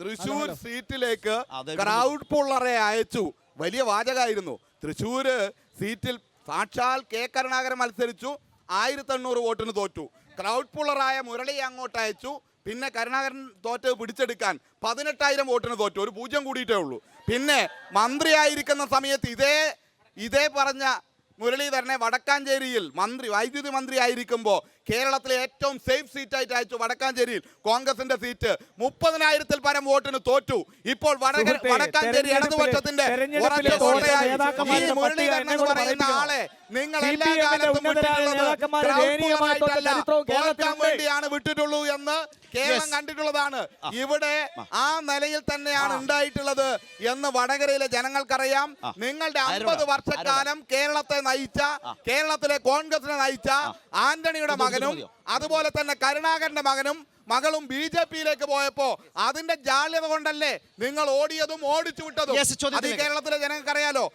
തൃശൂർ സീറ്റിലേക്ക് ക്രൗഡ് പുള്ളറെ അയച്ചു. വലിയ വാചകമായിരുന്നു. തൃശൂർ സീറ്റിൽ സാക്ഷാൽ കെ കരുണാകരൻ മത്സരിച്ചു. ആയിരത്തി എണ്ണൂറ് വോട്ടിന് തോറ്റു. ക്രൗഡ് പുള്ളറായ മുരളി അങ്ങോട്ട് അയച്ചു. പിന്നെ കരുണാകരൻ തോറ്റ് പിടിച്ചെടുക്കാൻ പതിനെട്ടായിരം വോട്ടിന് തോറ്റു. ഒരു പൂജ്യം കൂടിയിട്ടേ ഉള്ളൂ. പിന്നെ മന്ത്രിയായിരിക്കുന്ന സമയത്ത് ഇതേ ഇതേ പറഞ്ഞ മുരളീധരനെ വടക്കാഞ്ചേരിയിൽ മന്ത്രി വൈദ്യുതി മന്ത്രി ആയിരിക്കുമ്പോൾ കേരളത്തിലെ ഏറ്റവും സേഫ് സീറ്റായിട്ട് അയച്ചു വടക്കാഞ്ചേരിയിൽ കോൺഗ്രസിന്റെ സീറ്റ് മുപ്പതിനായിരത്തിൽ പരം വോട്ടിന് തോറ്റു. ഇപ്പോൾ വടക വടക്കാഞ്ചേരി ഇടതുപക്ഷത്തിന്റെ തെരഞ്ഞെടുപ്പിലെ ഉറച്ച കോട്ടയായി ഈ മുരളീധരൻ എന്ന് പറയുന്ന നിങ്ങൾ എല്ലാ കാലത്തും. വേണ്ടിയാണ് വിട്ടിട്ടുള്ളൂ എന്ന് കേരളം. കണ്ടിട്ടുള്ളതാണ്. ഇവിടെ ആ. നിലയിൽ തന്നെയാണ് ഉണ്ടായിട്ടുള്ളത് എന്ന് വടകരയിലെ ജനങ്ങൾക്കറിയാം. നിങ്ങളുടെ? അമ്പത് വർഷക്കാലം കേരളത്തെ നയിച്ച കേരളത്തിലെ കോൺഗ്രസിനെ നയിച്ച ആന്റണിയുടെ മകനും അതുപോലെ തന്നെ കരുണാകരന്റെ മകനും മകളും ബി ജെ പിയിലേക്ക് പോയപ്പോ അതിന്റെ ജാള്യത കൊണ്ടല്ലേ നിങ്ങൾ ഓടിയതും ഓടിച്ചു വിട്ടതും അത്. കേരളത്തിലെ ജനങ്ങൾക്കറിയാലോ.